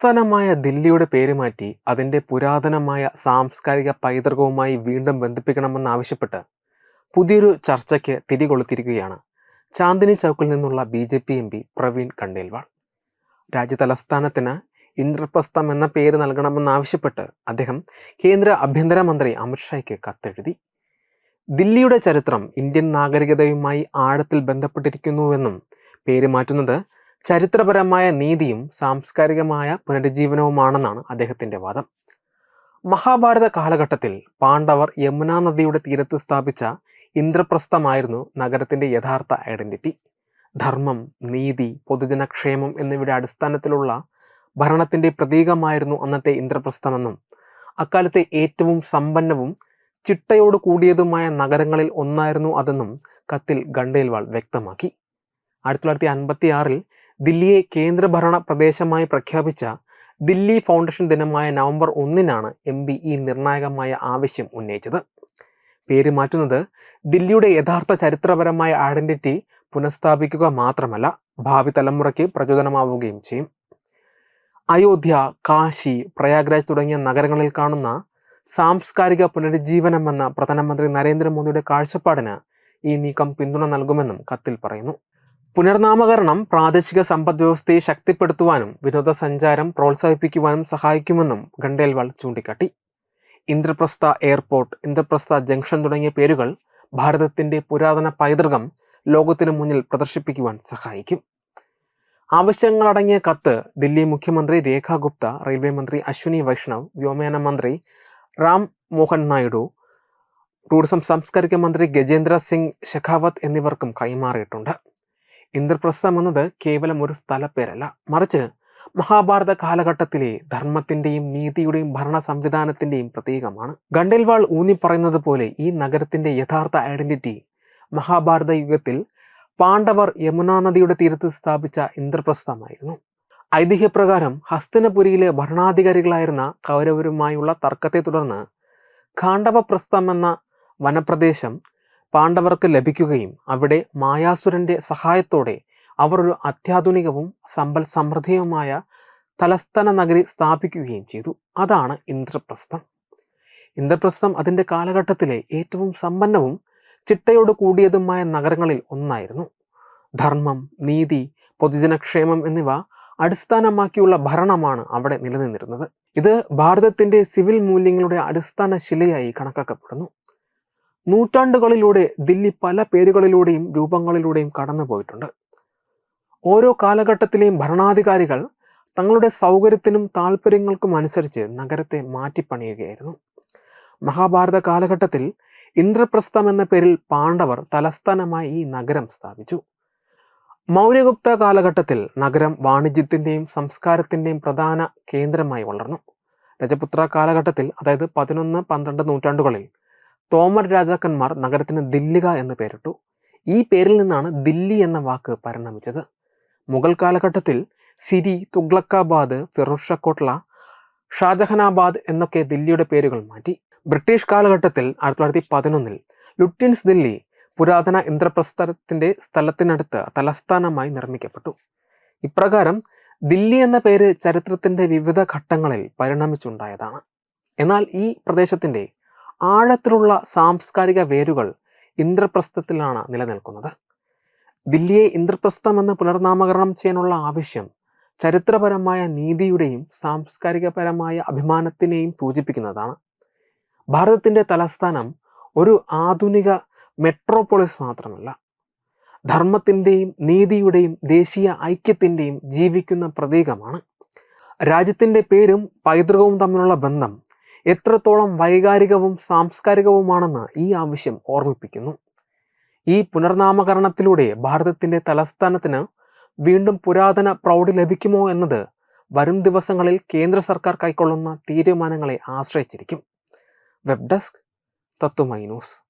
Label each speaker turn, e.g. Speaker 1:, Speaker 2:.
Speaker 1: തലസ്ഥാനമായ ദില്ലിയുടെ പേര് മാറ്റി അതിന്റെ പുരാതനമായ സാംസ്കാരിക പൈതൃകവുമായി വീണ്ടും ബന്ധിപ്പിക്കണമെന്നാവശ്യപ്പെട്ട് പുതിയൊരു ചർച്ചയ്ക്ക് തിരികൊളുത്തിരിക്കുകയാണ്. ചാന്ദിനി ചൗക്കിൽ നിന്നുള്ള B J P M P Praveen Khandelwal. രാജ്യതലസ്ഥാനത്തിന് Indraprastha എന്ന പേര് നൽകണമെന്നാവശ്യപ്പെട്ട് അദ്ദേഹം കേന്ദ്ര ആഭ്യന്തരമന്ത്രി അമിത്ഷായ്ക്ക് കത്തെഴുതി. ദില്ലിയുടെ ചരിത്രം ഇന്ത്യൻ നാഗരികതയുമായി ആഴത്തിൽ ബന്ധപ്പെട്ടിരിക്കുന്നുവെന്നും പേര് മാറ്റുന്നത് ചരിത്രപരമായ നീതിയും സാംസ്കാരികമായ പുനരുജ്ജീവനവുമാണെന്നാണ് അദ്ദേഹത്തിന്റെ വാദം. മഹാഭാരത കാലഘട്ടത്തിൽ പാണ്ഡവർ യമുനാ നദിയുടെ തീരത്ത് സ്ഥാപിച്ച ഇന്ദ്രപ്രസ്ഥമായിരുന്നു നഗരത്തിന്റെ യഥാർത്ഥ ഐഡന്റിറ്റി ധർമ്മം നീതി പൊതുജനക്ഷേമം എന്നിവയുടെ അടിസ്ഥാനത്തിലുള്ള ഭരണത്തിന്റെ പ്രതീകമായിരുന്നു അന്നത്തെ ഇന്ദ്രപ്രസ്ഥമെന്നും അക്കാലത്തെ ഏറ്റവും സമ്പന്നവും ചിട്ടയോട് കൂടിയതുമായ നഗരങ്ങളിൽ ഒന്നായിരുന്നു അതെന്നും കത്തിൽ ഗണ്ടേൽവാൾ വ്യക്തമാക്കി. ആയിരത്തി തൊള്ളായിരത്തി അൻപത്തി ആറിൽ ദില്ലിയെ കേന്ദ്രഭരണ പ്രദേശമായി പ്രഖ്യാപിച്ച ദില്ലി ഫൗണ്ടേഷൻ ദിനമായ നവംബർ ഒന്നിനാണ് എം പി ഈ നിർണായകമായ ആവശ്യം ഉന്നയിച്ചത്. പേര് മാറ്റുന്നത് ദില്ലിയുടെ യഥാർത്ഥ ചരിത്രപരമായ ഐഡന്റിറ്റി പുനഃസ്ഥാപിക്കുക മാത്രമല്ല ഭാവി തലമുറയ്ക്ക് പ്രചോദനമാവുകയും ചെയ്യും. അയോധ്യ കാശി പ്രയാഗ്രാജ് തുടങ്ങിയ നഗരങ്ങളിൽ കാണുന്ന സാംസ്കാരിക പുനരുജ്ജീവനമെന്ന പ്രധാനമന്ത്രി നരേന്ദ്രമോദിയുടെ കാഴ്ചപ്പാടിന് ഈ നീക്കം പിന്തുണ നൽകുമെന്നും കത്തിൽ പറയുന്നു. പുനർനാമകരണം പ്രാദേശിക സമ്പദ് വ്യവസ്ഥയെ ശക്തിപ്പെടുത്തുവാനും വിനോദസഞ്ചാരം പ്രോത്സാഹിപ്പിക്കുവാനും സഹായിക്കുമെന്നും ഖണ്ഡേൽവാൾ ചൂണ്ടിക്കാട്ടി. ഇന്ദ്രപ്രസ്ഥ എയർപോർട്ട് ഇന്ദ്രപ്രസ്ഥ ജംഗ്ഷൻ തുടങ്ങിയ പേരുകൾ ഭാരതത്തിന്റെ പുരാതന പൈതൃകം ലോകത്തിനു മുന്നിൽ പ്രദർശിപ്പിക്കുവാൻ സഹായിക്കും. ആവശ്യങ്ങളടങ്ങിയ കത്ത് ദില്ലി മുഖ്യമന്ത്രി രേഖ ഗുപ്ത റെയിൽവേ മന്ത്രി അശ്വിനി വൈഷ്ണവ് വ്യോമയാന മന്ത്രി റാം മോഹൻ നായിഡു ടൂറിസം സാംസ്കാരിക മന്ത്രി ഗജേന്ദ്ര സിംഗ് ഷെഖാവത്ത് എന്നിവർക്കും കൈമാറിയിട്ടുണ്ട്. ഇന്ദ്രപ്രസ്ഥം എന്നത് കേവലം ഒരു സ്ഥലപ്പേരല്ല. മറിച്ച് മഹാഭാരത കാലഘട്ടത്തിലെ ധർമ്മത്തിന്റെയും നീതിയുടെയും ഭരണ സംവിധാനത്തിന്റെയും പ്രതീകമാണ്. ഗണ്ടേൽവാൾ ഊന്നി പറയുന്നത് പോലെ ഈ നഗരത്തിന്റെ യഥാർത്ഥ ഐഡന്റിറ്റി മഹാഭാരത യുഗത്തിൽ പാണ്ഡവർ യമുനാ നദിയുടെ തീരത്ത് സ്ഥാപിച്ച ഇന്ദ്രപ്രസ്ഥമായിരുന്നു. ഐതിഹ്യപ്രകാരം ഹസ്തനപുരിയിലെ ഭരണാധികാരികളായിരുന്ന കൗരവരുമായുള്ള തർക്കത്തെ തുടർന്ന് ഖാണ്ഡവപ്രസ്ഥം എന്ന വനപ്രദേശം പാണ്ഡവർക്ക് ലഭിക്കുകയും അവിടെ മായാസുരന്റെ സഹായത്തോടെ അവർ ഒരു അത്യാധുനികവും സമ്പൽ സമൃദ്ധിയുമായ തലസ്ഥാന നഗരി സ്ഥാപിക്കുകയും ചെയ്തു. അതാണ് ഇന്ദ്രപ്രസ്ഥം. ഇന്ദ്രപ്രസ്ഥം അതിന്റെ കാലഘട്ടത്തിലെ ഏറ്റവും സമ്പന്നവും ചിട്ടയോട് കൂടിയതുമായ നഗരങ്ങളിൽ ഒന്നായിരുന്നു. ധർമ്മം നീതി പൊതുജനക്ഷേമം എന്നിവ അടിസ്ഥാനമാക്കിയുള്ള ഭരണമാണ് അവിടെ നിലനിന്നിരുന്നത്. ഇത് ഭാരതത്തിന്റെ സിവിൽ മൂല്യങ്ങളുടെ അടിസ്ഥാന ശിലയായി കണക്കാക്കപ്പെടുന്നു. നൂറ്റാണ്ടുകളിലൂടെ ദില്ലി പല പേരുകളിലൂടെയും രൂപങ്ങളിലൂടെയും കടന്നു പോയിട്ടുണ്ട് ഓരോ കാലഘട്ടത്തിലെയും ഭരണാധികാരികൾ തങ്ങളുടെ സൗകര്യത്തിനും താല്പര്യങ്ങൾക്കും അനുസരിച്ച് നഗരത്തെ മാറ്റിപ്പണിയുകയായിരുന്നു. മഹാഭാരത കാലഘട്ടത്തിൽ ഇന്ദ്രപ്രസ്ഥം എന്ന പേരിൽ പാണ്ഡവർ തലസ്ഥാനമായി ഈ നഗരം സ്ഥാപിച്ചു. മൗര്യഗുപ്ത കാലഘട്ടത്തിൽ നഗരം വാണിജ്യത്തിന്റെയും സംസ്കാരത്തിന്റെയും പ്രധാന കേന്ദ്രമായി വളർന്നു. രജപുത്ര കാലഘട്ടത്തിൽ അതായത് പതിനൊന്ന് പന്ത്രണ്ട് നൂറ്റാണ്ടുകളിൽ തോമർ രാജാക്കന്മാർ നഗരത്തിന് ദില്ലിക എന്ന് പേരിട്ടു. ഈ പേരിൽ നിന്നാണ് ദില്ലി എന്ന വാക്ക് പരിണമിച്ചത്. മുഗൾ കാലഘട്ടത്തിൽ സിരി തുഗ്ലക്കാബാദ് ഫിറോഷ കോട്ട്ല ഷാജഹനാബാദ് എന്നൊക്കെ ദില്ലിയുടെ പേരുകൾ മാറ്റി. ബ്രിട്ടീഷ് കാലഘട്ടത്തിൽ ആയിരത്തി തൊള്ളായിരത്തി പതിനൊന്നിൽ ലുട്ടിൻസ് ദില്ലി പുരാതന ഇന്ദ്രപ്രസ്ഥത്തിന്റെ സ്ഥലത്തിനടുത്ത് തലസ്ഥാനമായി നിർമ്മിക്കപ്പെട്ടു. ഇപ്രകാരം ദില്ലി എന്ന പേര് ചരിത്രത്തിന്റെ വിവിധ ഘട്ടങ്ങളിൽ പരിണമിച്ചുണ്ടായതാണ്. എന്നാൽ ഈ പ്രദേശത്തിന്റെ ആഴത്തിലുള്ള സാംസ്കാരിക വേരുകൾ ഇന്ദ്രപ്രസ്ഥത്തിലാണ് നിലനിൽക്കുന്നത്. ദില്ലിയെ ഇന്ദ്രപ്രസ്ഥം എന്ന് പുനർനാമകരണം ചെയ്യാനുള്ള ആവശ്യം ചരിത്രപരമായ നീതിയുടെയും സാംസ്കാരികപരമായ അഭിമാനത്തിനെയും സൂചിപ്പിക്കുന്നതാണ്. ഭാരതത്തിന്റെ തലസ്ഥാനം ഒരു ആധുനിക മെട്രോപോളിസ് മാത്രമല്ല ധർമ്മത്തിന്റെയും നീതിയുടെയും ദേശീയ ഐക്യത്തിന്റെയും ജീവിക്കുന്ന പ്രതീകമാണ്. രാജ്യത്തിന്റെ പേരും പൈതൃകവും തമ്മിലുള്ള ബന്ധം എത്രത്തോളം വൈകാരികവും സാംസ്കാരികവുമാണെന്ന് ഈ ആവശ്യം ഓർമ്മിപ്പിക്കുന്നു. ഈ പുനർനാമകരണത്തിലൂടെ ഭാരതത്തിന്റെ തലസ്ഥാനത്തിന് വീണ്ടും പുരാതന പ്രൗഢി ലഭിക്കുമോ എന്നത് വരും ദിവസങ്ങളിൽ കേന്ദ്ര സർക്കാർ കൈക്കൊള്ളുന്ന തീരുമാനങ്ങളെ ആശ്രയിച്ചിരിക്കും. Web desk Tatwamayi news.